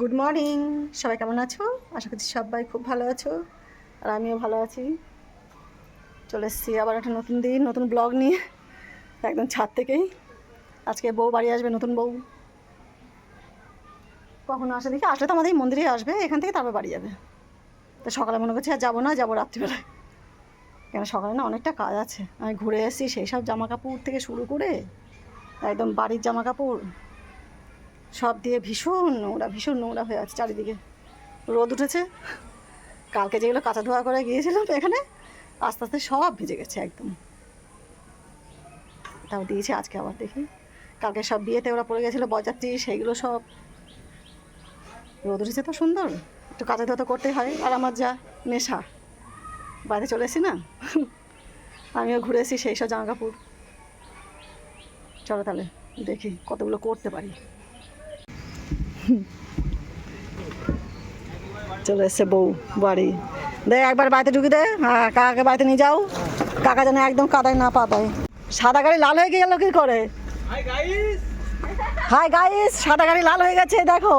Good morning সবাই কেমন আছো? আশা করছি সবাই খুব ভালো আছো, আর আমিও ভালো আছি। চলে এসেছি আবার একটা নতুন দিন, নতুন ব্লগ নিয়ে, একদম ছাদ থেকেই। আজকে বউ বাড়ি আসবে, নতুন বউ। কখন আসে দেখি? আসলে তো আমাদের এই মন্দিরে আসবে, এখান থেকে তারপর বাড়ি যাবে। তো সকালে মনে করছি আর যাব না, যাব রাত্রিবেলায়। কেন সকালে না অনেকটা কাজ আছে। আমি ঘুরে এসেছি, সেই সব জামা কাপড় থেকে শুরু করে, একদম বাড়ির জামা কাপড় সব দিয়ে ভীষণ নোংরা ভীষণ নোংরা হয়ে আছে চারিদিকে। রোদ উঠেছে। কালকে যেগুলো কাঁচা ধোয়া করে গিয়েছিলাম এখানে, আস্তে আস্তে সব ভিজে গেছে একদম। তাও দিয়েছে আজকে আবার দেখি। কালকে সব বিয়েতে ওরা পড়ে গেছিল, বরযাত্রী, সেইগুলো সব। রোদ উঠেছে তো সুন্দর। একটু কাঁচা ধোয়া তো করতেই হয়। আর আমার যা নেশা। বাইরে চলে এসি না? আমিও ঘুরেছি সেই সব জামা কাপড় চলো তাহলে দেখি কতগুলো করতে পারি। চলে এসছে বউ, বাড়ি। দে, একবার বাড়িতে ঢুকি দে হ্যাঁ কাকাকে বাড়িতে নিয়ে যাও। কাকা যেন একদম কাদায় না পাতায়। সাদা গাড়ি লাল হয়ে গেল কি করে? হাই গাইস সাদা গাড়ি লাল হয়ে গেছে, দেখো।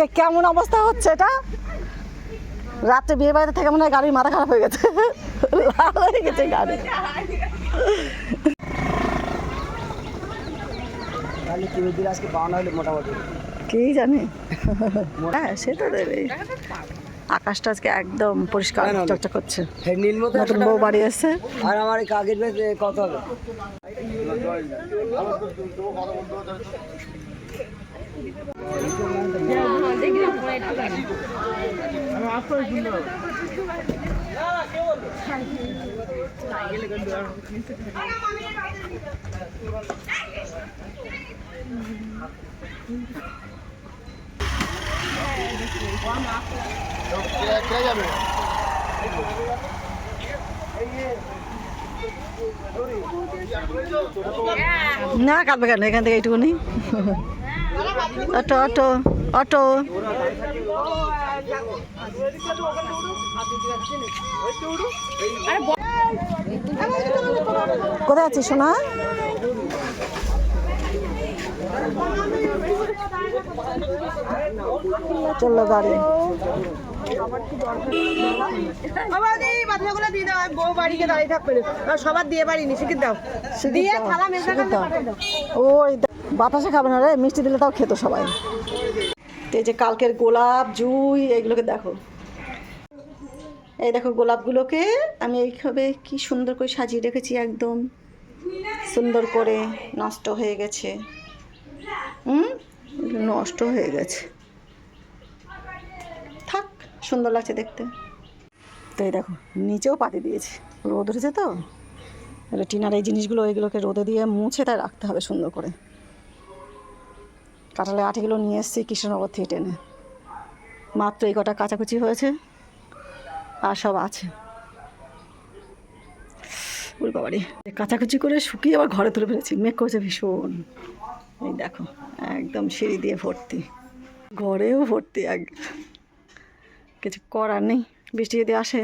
এ, কেমন অবস্থা হচ্ছে এটা? রাত্রে বিয়ে বাড়িতে থেকে মনে হয় গাড়ির মাথা খারাপ হয়ে গেছে। লাল হয়ে গেছে গাড়ি। আজকে পাওনা হলে মোটামুটি? কি জানে? হ্যাঁ সে তো দেবে আকাশটা আজকে একদম পরিষ্কার। চকচক করছে। নতুন বউ বাড়ি এসছে আর আমার কাকের কত হবে। না কাটবে কেন? এখান থেকে এইটুকুনি? Auto auto auto. কোথায় আছিস সোনা? চলল গাড়ি বাতাসে খাবে না রে মিষ্টি দিলে তাও খেতো সবাই। এই যে কালকের গোলাপ জুই এগুলোকে দেখো। এই দেখো গোলাপগুলোকে আমি এইভাবে কি সুন্দর করে সাজিয়ে রেখেছি একদম। সুন্দর করে নষ্ট হয়ে গেছে। নষ্ট হয়ে গেছে। থাক, সুন্দর লাগছে দেখতে। তো এই দেখো নিচেও পাতি দিয়েছি। রোদ উঠেছে তো? এবার টিনার এই জিনিসগুলো এইগুলোকে রোদে দিয়ে মুছে তাই রাখতে হবে সুন্দর করে। কাঁঠালের আঠিগুলো নিয়ে এসেছি কৃষ্ণনগর থেকে টেনে। মাত্র এই কটা কাচাকুচি হয়েছে, আর সব আছে। বাবারি কাচাকুচি করে শুকিয়ে আবার ঘরে তুলে ফেলেছি। মেঘ করেছে ভীষণ। এই দেখো, একদম সিঁড়ি দিয়ে ভর্তি। ঘরেও ভর্তি এক কিছু করার নেই। বৃষ্টি যদি আসে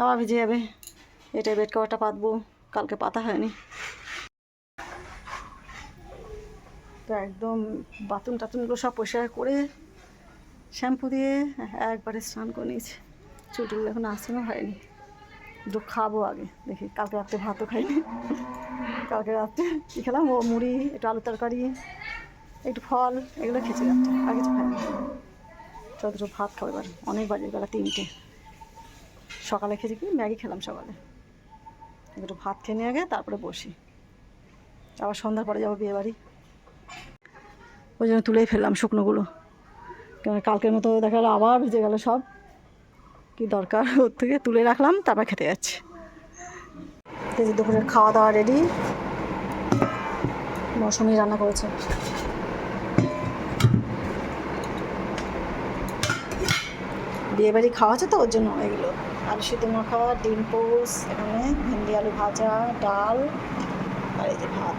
আবার ভিজে যাবে। এটা বেড কভারটা পাতবো, কালকে পাতা হয়নি। তো একদম বাথরুম টাথরুমগুলো সব পরিষ্কার করে শ্যাম্পু দিয়ে একবারে স্নান করে নিয়েছি। চুলটুল এখন আসছেও হয়নি। দুটো খাব আগে, দেখি, কালকে রাত্রে ভাতও খাইনি। কালকে রাত্রে কী খেলাম? ও মুড়ি, একটু আলু তরকারি, একটু ফল, এগুলো খেয়েছি রাত্রে, আর কিছু খাইনি। চল দুটো ভাত খাব এবার, অনেক বাজে, বেলা তিনটে। সকালে খেয়েছি কি? ম্যাগি খেলাম সকালে। দুটো ভাত খেয়ে নিয়ে আগে, তারপরে বসি। আবার সন্ধ্যার পরে যাব বিয়ে বাড়ি ওই জন্য তুলেই ফেললাম শুকনোগুলো। কেন কালকের মতো দেখা গেলো, আবার ভিজে গেল সব। কি দরকার? ওর থেকে তুলে রাখলাম, তারপর খেতে যাচ্ছি। দুপুরের খাওয়া দাওয়া রেডি মৌসুমি রান্না করেছে। বিয়ে বাড়ি খাওয়া আছে তো, ওর জন্য এগুলো। আলু সিদ্ধ মাখা, ডিম পোস, এখানে ভেন্ডি, আলু ভাজা, ডাল, আর এই যে ভাত।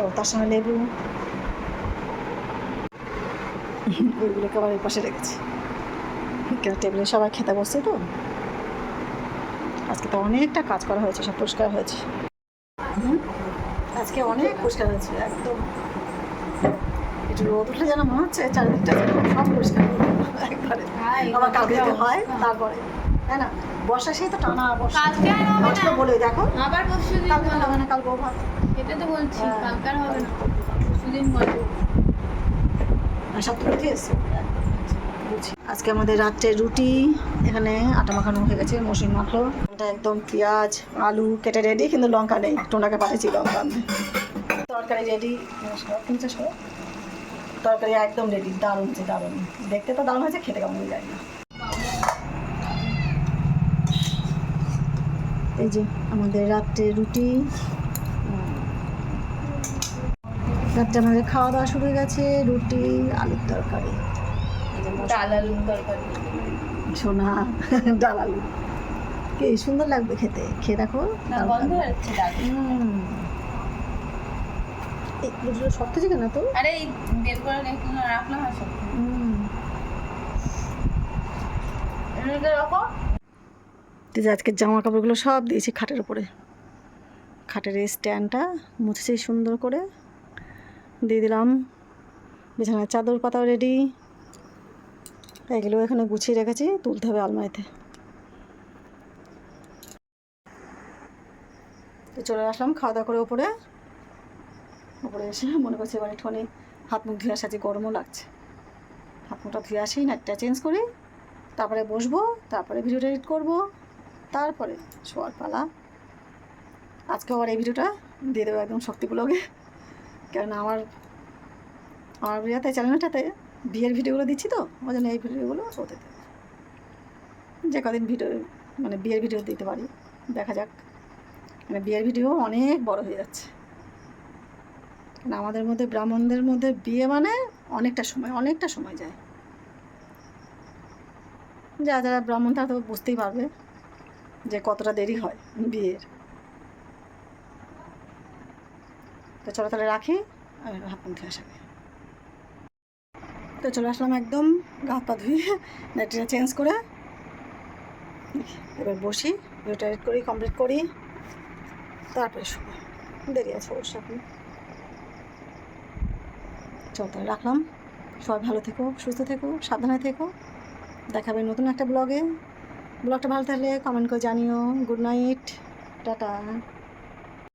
ও, তার সঙ্গে লেবু। ওইগুলোকে আবার পাশে রেখেছি। টেবিলে সবাই খেতে বসছে তো। আজকে তো অনেকটা কাজ করা হয়েছে সব পরিষ্কার হয়েছে? আজকে অনেক পরিষ্কার হয়েছে একদম। একটু রোদ উঠলে যেন মনে হচ্ছে চারিদিকটা সব পরিষ্কার একবারে। আবার কালকে যদি হয় তারপরে। তাই না? বর্ষা সেই তো টানা বর্ষা। বলে দেখো। আবার দিন কালকে হবে না কালকে হবে এটা তো বলছি হ্যাঁ। আর হবে না। পরশু দিন আর সব তুলে দিয়েছ আজকে আমাদের রাত্রে রুটি, এখানে আটা মাখানো হয়ে গেছে মশিন মাখলো। এটা একদম পেঁয়াজ, আলু কেটে রেডি কিন্তু লঙ্কা নেই। টোনাকে পাঠিয়েছি লঙ্কা তরকারি রেডি সব তরকারি একদম রেডি দারুণ হচ্ছে দারুণ। দেখতে তো দারুণ হয়েছে, খেতে কেমন যায় না এই যে আমাদের রাত্রে রুটি। রাত্রে আমাদের খাওয়া দাওয়া শুরু হয়ে গেছে, রুটি, আলুর তরকারি। ডাল আলুর তরকারি। সোনা ডাল আলু কি সুন্দর লাগবে খেতে। খেয়ে দেখো। শক্ত থেকে না তো? আরে বের করে রাখলাম আর সব। হুম। এমনিতে রাখো। এই যে আজকে জামা কাপড়গুলো সব দিয়েছি খাটের উপরে। খাটের এই স্ট্যান্ডটা মুছেছি সুন্দর করে। দিয়ে দিলাম বিছানার চাদর পাতাও রেডি এগুলো এখানে গুছিয়ে রেখেছি, তুলতে হবে আলমারিতে। চলে আসলাম খাওয়া দাওয়া করে ওপরে ওপরে এসে মনে করছি এবার একটুখানি হাত মুখ ধুয়ে আসা যে গরমও লাগছে। হাত মুখটা ধুয়ে আসি, নাইটটা চেঞ্জ করি, তারপরে বসবো, তারপরে ভিডিওটা এডিট করব, তারপরে শোয়ার পালা। আজকে আবার এই ভিডিওটা দিয়ে দেবো একদম শক্তি ব্লগে। কেননা আমার আমার বিয়েতে চ্যানেলটাতে বিয়ের ভিডিওগুলো দিচ্ছি তো ওই জন্য এই ভিডিওগুলো ওতে দেবো। যে কদিন ভিডিও মানে বিয়ের ভিডিও দিতে পারি, দেখা যাক। মানে বিয়ের ভিডিও অনেক বড় হয়ে যাচ্ছে। কারণ আমাদের মধ্যে, ব্রাহ্মণদের মধ্যে বিয়ে মানে অনেকটা সময় অনেকটা সময় যায়। যারা যারা ব্রাহ্মণ, তারা তো বুঝতেই পারবে যে কতটা দেরি হয় বিয়ের। তো চলো তাহলে রাখি, আর হাত মুখ ধুয়ে আসাবে তো চলে আসলাম একদম গা পা ধুয়ে নেটটা চেঞ্জ করে। এবার বসি ভিডিওটা এডিট করি কমপ্লিট করি। তারপরে শুভ দেরি আছে অবশ্য এখন। চল তাহলে রাখলাম। সবাই ভালো থেকো, সুস্থ থেকো, সাবধানে থেকো। দেখাবে নতুন একটা ব্লগে ব্লগটা ভালো থাকলে কমেন্ট করে জানিও। Good night tata.